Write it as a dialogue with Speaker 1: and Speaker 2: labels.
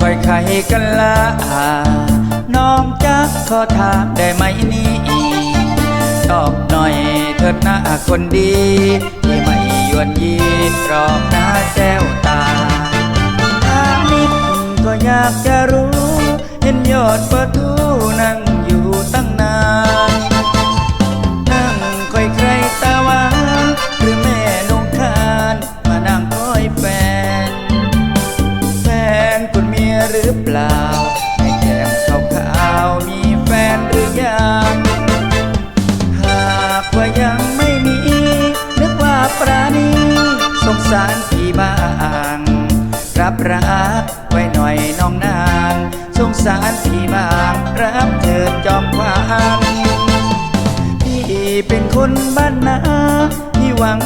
Speaker 1: ค่อยไขกันละน้องจักขอถามได้ไหมนี่ตอบหน่อยเถิดหน้าคนดีที่ไม่ยวนยีรอบหน้าแจ้วตาถามนิดก็อยากจะรู้ เห็นยอดประ รือเปล่าให้แก้มขาวขาวมีแฟนหรือยัง หากว่ายังไม่มี นึกว่าปราณีสงสารพี่บ้าง รับรักไว้หน่อยน้องนาง สงสารพี่บ้างรับเถิดจอมขวางพี่เป็นคนบ้านนาพี่หวัง